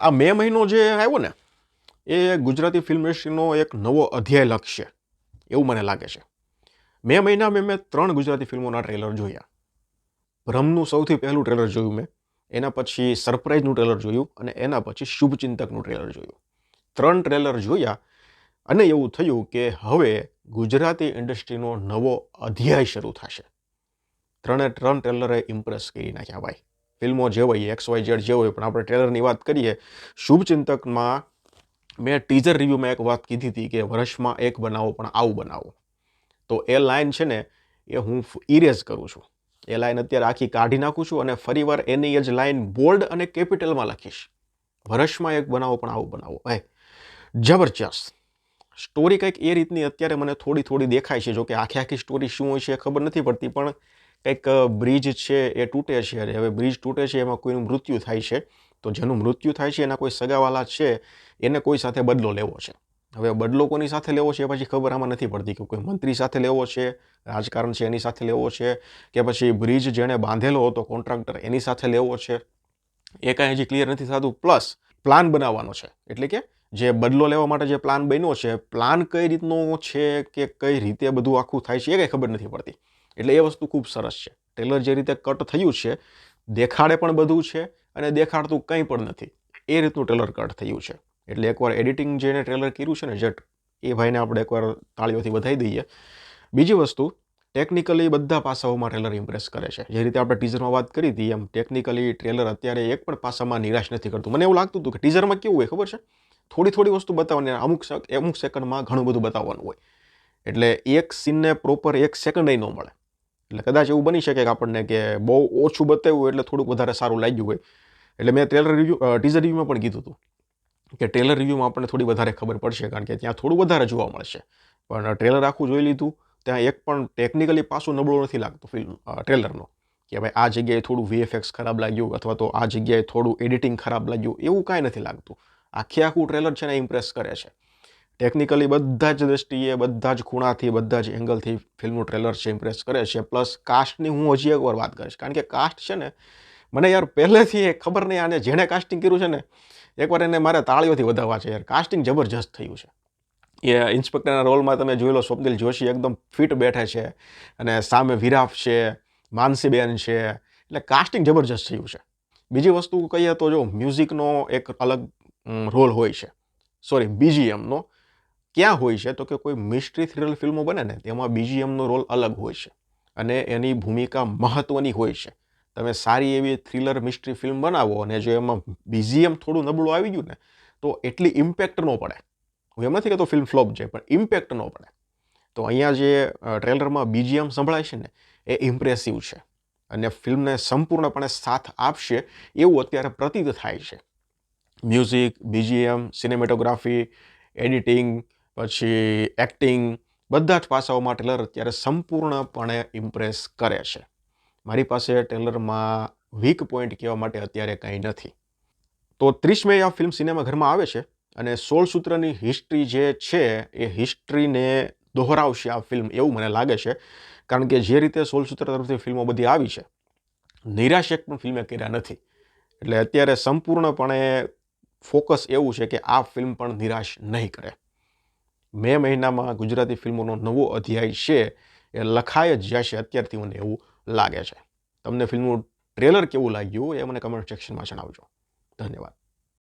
આ મે મહિનો જે આવ્યો ને, એ ગુજરાતી ફિલ્મ ઇન્ડસ્ટ્રીનો એક નવો અધ્યાય લખશે. એવું મને લાગે છે. મે મહિનામાં મેં ત્રણ ગુજરાતી ફિલ્મોના ટ્રેલર જોયા. ભ્રમનું સૌથી પહેલું ટ્રેલર જોયું મેં, એના પછી સરપ્રાઇઝનું ટ્રેલર જોયું અને એના પછી શુભચિંતકનું ટ્રેલર જોયું. ત્રણ ટ્રેલર જોયા અને એવું થયું કે હવે ગુજરાતી ઇન્ડસ્ટ્રીનો નવો અધ્યાય શરૂ થશે. ત્રણે ત્રણ ટ્રેલરે ઇમ્પ્રેસ કરી નાખ્યા ભાઈ. ફિલ્મો જે હોય એક્સ વાય ઝેડ જે હોય, પણ આપણે ટ્રેલરની વાત કરીએ, શુભચિંતકમાં મેં ટીઝર રિવ્યૂમાં એક વાત કીધી હતી કે વર્ષમાં એક બનાવો, પણ આવું બનાવો. તો એ લાઇન છે ને, એ હું ઇરેઝ કરું છું. એ લાઈન અત્યારે આખી કાઢી નાખું છું અને ફરીવાર એની જ લાઇન બોલ્ડ અને કેપિટલમાં લખીશ. વર્ષમાં એક બનાવો, પણ આવું બનાવો. એ, જબરજસ્ત. સ્ટોરી કંઈક એ રીતની અત્યારે મને થોડી થોડી દેખાય છે જો કે આખી આખી સ્ટોરી શું હોય છે ખબર નથી પડતી, પણ કંઈક બ્રિજ છે એ તૂટે છે અને હવે બ્રિજ તૂટે છે એમાં કોઈનું મૃત્યુ થાય છે, તો જેનું મૃત્યુ થાય છે એના કોઈ સગાવાલા છે, એને કોઈ સાથે બદલો લેવો છે. હવે બદલો કોની સાથે લેવો છે એ પછી ખબર આમાં નથી પડતી કે કોઈ મંત્રી સાથે લેવો છે, રાજકારણ છે એની સાથે લેવો છે, કે પછી બ્રિજ જેણે બાંધેલો હતો, કોન્ટ્રાક્ટર એની સાથે લેવો છે, એ કાંઈ હજી ક્લિયર નથી થતું. પ્લસ પ્લાન બનાવવાનો છે. એટલે કે જે બદલો લેવા માટે જે પ્લાન બન્યો છે, પ્લાન કઈ રીતનો છે કે કઈ રીતે બધું આખું થાય છે એ કંઈ ખબર નથી પડતી. એટલે એ વસ્તુ ખૂબ સરસ છે. ટેલર જે રીતે કટ થયું છે, દેખાડે પણ બધું છે અને દેખાડતું કંઈ પણ નથી. એ રીતનું ટ્રેલર કટ થયું છે. એટલે એકવાર એડિટિંગ જેને ટ્રેલર કર્યું છે ને જટ, એ ભાઈને આપણે એકવાર તાળીઓથી વધાવી દઈએ. બીજી વસ્તુ ટેકનિકલી બધા પાસાઓમાં ટ્રેલર ઇમ્પ્રેસ કરે છે. જે રીતે આપણે ટીઝરમાં વાત કરી હતી, એમ ટેકનિકલી ટ્રેલર અત્યારે એક પણ પાસામાં નિરાશ નથી કરતું. મને એવું લાગતું હતું કે ટીઝરમાં કેવું હોય, ખબર છે? થોડી થોડી વસ્તુ બતાવવાની, અમુક અમુક સેકન્ડમાં ઘણું બધું બતાવવાનું હોય. એટલે એક સીનને પ્રોપર એક સેકન્ડ ન મળે. એટલે કદાચ એવું બની શકે કે આપણને કે બહુ ઓછું બતાવ્યું એટલે થોડુંક વધારે સારું લાગ્યું હોય. એટલે મેં ટ્રેલર રિવ્યૂ ટીઝર રિવ્યૂમાં પણ કીધું હતું કે ટ્રેલર રિવ્યૂમાં આપણને થોડી વધારે ખબર પડશે કારણ કે ત્યાં થોડું વધારે જોવા મળશે. પણ ટ્રેલર આખું જોઈ લીધું, ત્યાં એક પણ ટેકનિકલી પાછું નબળું નથી લાગતું ફિલ્મ ટ્રેલરનો કે ભાઈ આ જગ્યાએ થોડું વીએફએક્સ ખરાબ લાગ્યું અથવા તો આ જગ્યાએ થોડું એડિટિંગ ખરાબ લાગ્યું એવું કાંઈ નથી લાગતું. આખે આખું ટ્રેલર છે ને ઇમ્પ્રેસ કરે છે. ટેકનિકલી બધા જ દ્રષ્ટિએ, બધા જ ખૂણાથી, બધા જ એંગલથી ફિલ્મનું ટ્રેલર છે ઇમ્પ્રેસ કરે છે. પ્લસ કાસ્ટની હું હજી એકવાર વાત કરીશ. કારણ કે કાસ્ટ છે ને, મને યાર પહેલેથી એ ખબર નહીં આને જેણે કાસ્ટિંગ કર્યું છે ને, એકવાર એને મારે તાળીઓથી વધાવવા છે યાર. કાસ્ટિંગ જબરજસ્ત થયું છે. એ ઇન્સ્પેક્ટરના રોલમાં તમે જોઈ લો, સ્વપ્નિલ જોશી એકદમ ફિટ બેઠે છે અને સામે વિરાફ છે, માનસીબેન છે. એટલે કાસ્ટિંગ જબરજસ્ત થયું છે. બીજી વસ્તુ કહીએ તો જો મ્યુઝિકનો એક અલગ રોલ હોય છે. સોરી બીજીએમનો ક્યાં હોય છે? તો કે કોઈ મિસ્ટ્રી થ્રિલર ફિલ્મો બને ને, તેમાં બીજીએમનો રોલ અલગ હોય છે અને એની ભૂમિકા મહત્ત્વની હોય છે. તમે સારી એવી થ્રિલર મિસ્ટ્રી ફિલ્મ બનાવો અને જો એમાં બીજીએમ થોડું નબળું આવી ગયું ને, તો એટલી ઇમ્પેક્ટ ન પડે. હું એમ નથી કહેતો ફિલ્મ ફ્લોપ જાય પણ ઇમ્પેક્ટ ન પડે. તો અહીંયા જે ટ્રેલરમાં બીજીએમ સંભળાય છે ને, એ ઇમ્પ્રેસિવ છે. અને ફિલ્મને સંપૂર્ણપણે સાથ આપશે એવું અત્યારે પ્રતીત થાય છે. મ્યુઝિક બીજીએમ સિનેમેટોગ્રાફી એડિટિંગ પછી એક્ટિંગ બધા જ પાસાઓમાં ટેલર અત્યારે સંપૂર્ણપણે ઇમ્પ્રેસ કરે છે. મારી પાસે ટેલરમાં વીક પોઈન્ટ કહેવા માટે અત્યારે કંઈ નથી. તો ત્રીસ મે આ ફિલ્મ સિનેમાઘરમાં આવે છે અને સોળ સૂત્રની હિસ્ટ્રી જે છે એ હિસ્ટ્રીને દોહરાવશે આ ફિલ્મ એવું મને લાગે છે. કારણ કે જે રીતે સોળ સૂત્ર તરફથી ફિલ્મો બધી આવી છે, નિરાશ એક પણ ફિલ્મે કર્યા નથી. એટલે અત્યારે સંપૂર્ણપણે ફોકસ એવું છે કે આ ફિલ્મ પણ નિરાશ નહીં કરે. મે મહિનામાં ગુજરાતી ફિલ્મોનો નવો અધ્યાય છે એ લખાય જ જશે અત્યારથી મને એવું લાગે છે. તમને ફિલ્મનું ટ્રેલર કેવું લાગ્યું એ મને કમેન્ટ સેક્શનમાં જણાવજો. ધન્યવાદ.